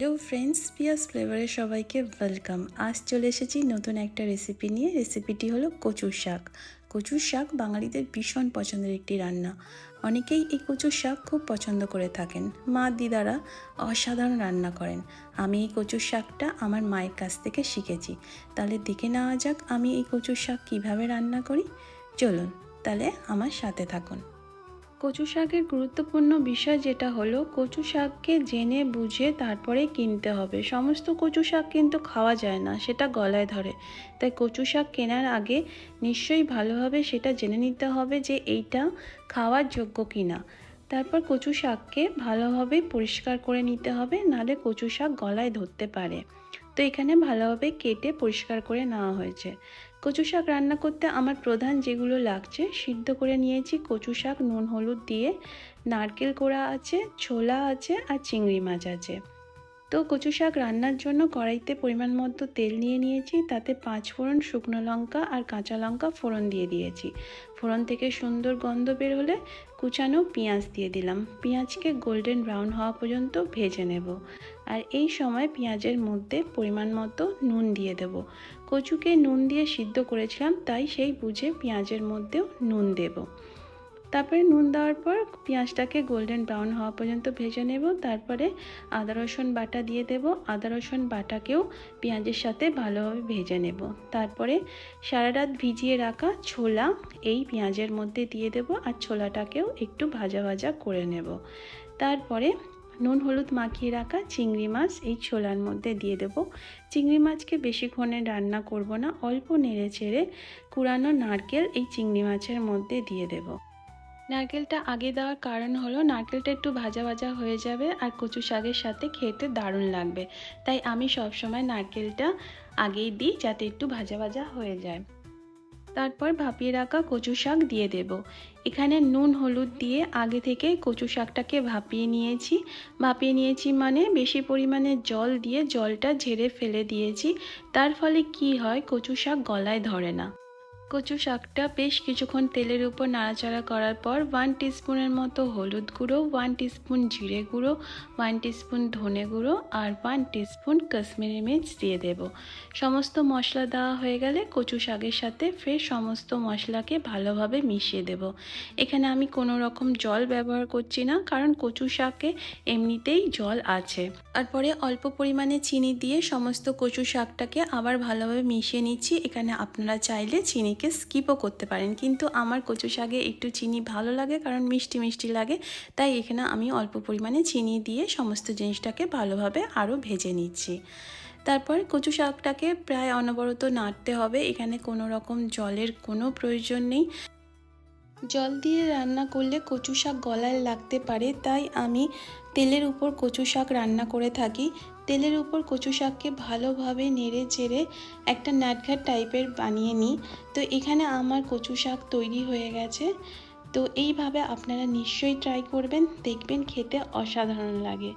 Hello friends পিয়াস ফ্লেভারে সবাইকে welcome আজ চলে এসেছি নতুন একটা রেসিপি নিয়ে। রেসিপিটি হলো কচুর শাক। কচুর শাক বাঙালিদের ভীষণ পছন্দের একটি রান্না। অনেকেই এই কচুর শাক খুব পছন্দ করে থাকেন। মা, দিদারা অসাধারণ রান্না করেন। আমি এই কচুর শাকটা আমার মায়ের কাছ থেকে শিখেছি। তাহলে দেখে নেওয়া যাক আমি এই কচুর শাক কীভাবে রান্না করি। চলুন, তাহলে আমার সাথে থাকুন। কচু শাকের গুরুত্বপূর্ণ বিষয় যেটা হলো, কচু শাককে জেনে, বুঝে তারপরে কিনতে হবে। সমস্ত কচু শাক কিন্তু খাওয়া যায় না, সেটা গলায় ধরে। তাই কচু শাক কেনার আগে নিশ্চয়ই ভালোভাবে সেটা জেনে নিতে হবে যে এইটা খাওয়ার যোগ্য কিনা। তারপর কচু শাককে ভালোভাবে পরিষ্কার করে নিতে হবে, নাহলে কচু শাক গলায় ধরতে পারে। তো এখানে ভালোভাবে কেটে পরিষ্কার করে নেওয়া হয়েছে। কচু শাক রান্না করতে আমার প্রধান যেগুলো লাগছে, সিদ্ধ করে নিয়েছি কচু শাক, নুন, হলুদ দিয়ে, নারকেল কোড়া আছে, ছোলা আছে আর চিংড়ি মাছ আছে। তো কচু শাক রান্নার জন্য কড়াইতে পরিমাণ মতো তেল নিয়ে নিয়েছি, তাতে পাঁচ ফোড়ন শুকনো লঙ্কা আর কাঁচা লঙ্কা ফোড়ন দিয়ে দিয়েছি। ফোড়ন থেকে সুন্দর গন্ধ বের হলে কুচানো পেঁয়াজ দিয়ে দিলাম। পেঁয়াজকে গোল্ডেন ব্রাউন হওয়া পর্যন্ত ভেজে নেব। আর এই সময় পেঁয়াজের মধ্যে পরিমাণ মতো নুন দিয়ে দেব। কচুকে নুন দিয়ে সিদ্ধ করেছিলাম, তাই সেই বুঝে পেঁয়াজের মধ্যেও নুন দেবো। তারপরে নুন দেওয়ার পর পেঁয়াজটাকে গোল্ডেন ব্রাউন হওয়া পর্যন্ত ভেজে নেব। তারপরে আদা, রসুন বাটা দিয়ে দেব। আদা, রসুন বাটাকেও পেঁয়াজের সাথে ভালোভাবে ভেজে নেব। তারপরে সারা রাত ভিজিয়ে রাখা ছোলা এই পেঁয়াজের মধ্যে দিয়ে দেব আর ছোলাটাকেও একটু ভাজা ভাজা করে নেব। তারপরে নুন হলুদ মাখিয়ে রাখা চিংড়ি মাছ এই ছোলার মধ্যে দিয়ে দেব। চিংড়ি মাছকে বেশিক্ষণে রান্না করব না, অল্প নেড়ে চেড়ে কুড়ানো নারকেল এই চিংড়ি মাছের মধ্যে দিয়ে দেব। নারকেলটা আগে দেওয়ার কারণ হলো নারকেলটা একটু ভাজা ভাজা হয়ে যাবে আর কচু শাকের সাথে খেতে দারুণ লাগবে। তাই আমি সবসময় নারকেলটা আগেই দিই যাতে একটু ভাজা ভাজা হয়ে যায়। তারপর ভাপিয়ে রাখা কচু শাক দিয়ে দেব। এখানে নুন, হলুদ দিয়ে আগে থেকে কচু শাকটাকে ভাপিয়ে নিয়েছি। ভাপিয়ে নিয়েছি মানে বেশি পরিমাণে জল দিয়ে জলটা ঝেড়ে ফেলে দিয়েছি। তার ফলে কি হয়, কচু শাক গলায় ধরে না। কচু শাকটা বেশ কিছুক্ষণ তেলের উপর নাড়াচাড়া করার পর ওয়ান টিস্পুনের মতো হলুদ গুঁড়ো ওয়ান টিস্পুন জিরে গুঁড়ো ওয়ান টিস্পুন ধনে গুঁড়ো আর ওয়ান টিস্পুন কাশ্মীরি মির্চ দিয়ে দেব। সমস্ত মশলা দেওয়া হয়ে গেলে কচু শাকের সাথে ফের সমস্ত মশলাকে ভালোভাবে মিশিয়ে দেব। এখানে আমি কোনো রকম জল ব্যবহার করছি না, কারণ কচু শাকে এমনিতেই জল আছে। তারপরে অল্প পরিমাণে চিনি দিয়ে সমস্ত কচু শাকটাকে আবার ভালোভাবে মিশিয়ে নিচ্ছি। এখানে আপনারা চাইলে চিনিকে স্কিপও করতে পারেন। কিন্তু আমার কচু শাকে একটু চিনি ভালো লাগে কারণ মিষ্টি মিষ্টি লাগে। তাই এখানে আমি অল্প পরিমাণে চিনি দিয়ে সমস্ত জিনিসটাকে ভালোভাবে আরও ভেজে নিচ্ছি। তারপর কচু শাকটাকে প্রায় অনবরত নাড়তে হবে। এখানে কোনো রকম জলের কোনো প্রয়োজন নেই। জল দিয়ে রান্না করলে কচু শাক গলায় লাগতে পারে, তাই আমি তেলের উপর কচু শাক রান্না করে থাকি। তেলের উপর কচু শাককে ভালোভাবে নেড়ে চেড়ে একটা নাটঘাট টাইপের বানিয়ে নিই। তো এখানে আমার কচু শাক তৈরি হয়ে গেছে। তো এইভাবে আপনারা নিশ্চয়ই ট্রাই করবেন, দেখবেন খেতে অসাধারণ লাগে।